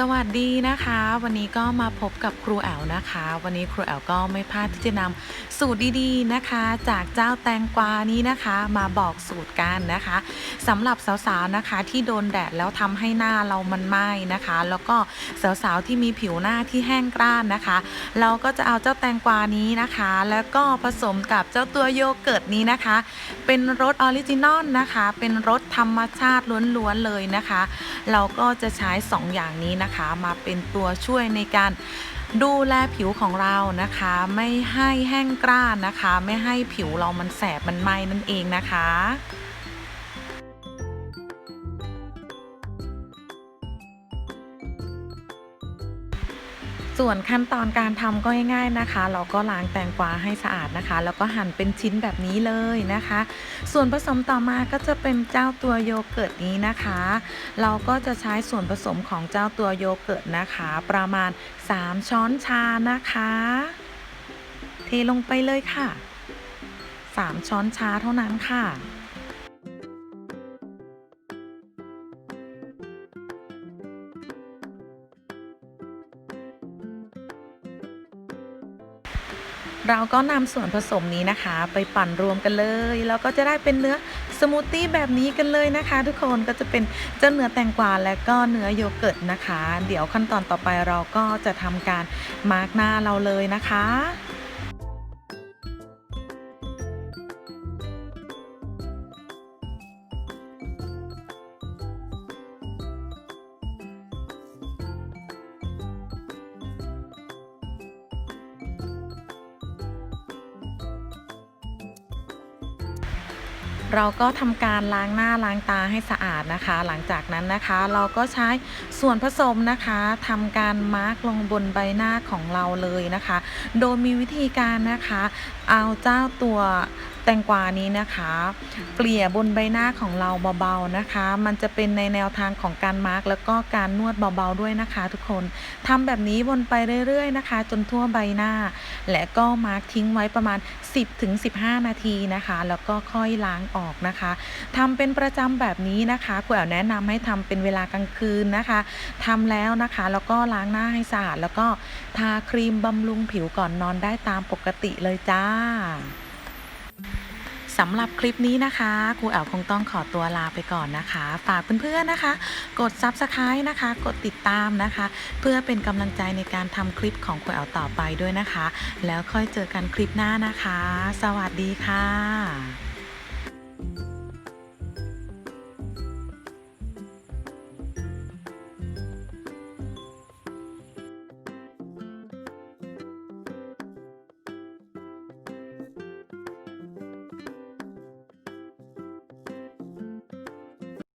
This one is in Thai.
สวัสดีนะคะ วันนี้ก็มาพบกับครูแอลนะคะ วันนี้ครูแอลก็ไม่พลาดที่จะนำสูตรดีๆนะคะ จากเจ้าแตงกวานี้นะคะ มาบอกสูตรกันนะคะสำหรับสาวๆนะคะที่โดนแดดแล้วทำให้หน้าเรามันไหม้นะคะ แล้วก็สาวๆที่มีผิวหน้าที่แห้งกร้านนะคะ เราก็จะเอาเจ้าแตงกวานี้นะคะ แล้วก็ผสมกับเจ้าตัวโยเกิร์ตนี้นะคะ เป็นรสออริจินอลนะคะ เป็นรสธรรมชาติล้วนๆเลยนะคะ เราก็จะใช้ 2 อย่างนี้นะคะ มาเป็นตัวช่วยในการดูแลผิวของเรานะคะ ไม่ให้แห้งกร้านนะคะ ไม่ให้ผิวเรามันแสบมันไหมนั่นเองนะคะ ส่วนขั้นตอนการทำก็ง่ายๆนะคะ เราก็ล้างแตงกวาให้สะอาดนะคะ แล้วก็หั่นเป็นชิ้นแบบนี้เลยนะคะ ส่วนผสมต่อมาก็จะเป็นเจ้าตัวโยเกิร์ตนี้นะคะ เราก็จะใช้ส่วนผสมของเจ้าตัวโยเกิร์ตนะคะ ประมาณ 3 ช้อนชานะคะ เทลงไปเลยค่ะ 3 ช้อนชาเท่านั้นค่ะ เราก็นำส่วนผสมนี้นะคะ ไปปั่นรวมกันเลย แล้วก็จะได้เป็นเนื้อสมูทตี้แบบนี้กันเลยนะคะ ทุกคนก็จะเป็นเจ้าเนื้อแตงกวาและก็เนื้อโยเกิร์ตนะคะ เดี๋ยวขั้นตอนต่อไปเราก็จะทำการมาร์กหน้าเราเลยนะคะ เราก็ทำการล้างหน้าล้างตาให้สะอาดนะคะ หลังจากนั้นนะคะเราก็ใช้ส่วนผสมนะคะทำการมาร์กลงบนใบหน้าของเราเลยนะคะ โดยมีวิธีการนะคะ เอาเจ้าตัว แตงกวานี้นะคะ เกลี่ยบนใบหน้าของเราเบาๆนะคะ มันจะเป็นในแนวทางของการมาร์กแล้วก็การนวดเบาๆด้วยนะคะ ทุกคนทำแบบนี้วนไปเรื่อยๆนะคะ จนทั่วใบหน้า และก็มาร์กทิ้งไว้ประมาณ 10-15 นาทีนะคะ แล้วก็ค่อยล้างออกนะคะทำเป็นประจำแบบนี้นะคะครูแอลแนะนำให้ทำเป็นเวลากลางคืนนะคะทำแล้วนะคะแล้วก็ล้างหน้าให้สะอาดแล้วก็ทาครีมบำรุงผิวก่อนนอนได้ตามปกติเลยจ้า สำหรับคลิปนี้นะคะครูแอลคงต้องขอตัวลาไปก่อนนะคะ ฝากเพื่อนๆนะคะ กด Subscribe นะคะ กดติดตามนะคะ เพื่อเป็นกำลังใจในการทำคลิปของครูแอลต่อไปด้วยนะคะ แล้วค่อยเจอกันคลิปหน้านะคะ สวัสดีค่ะ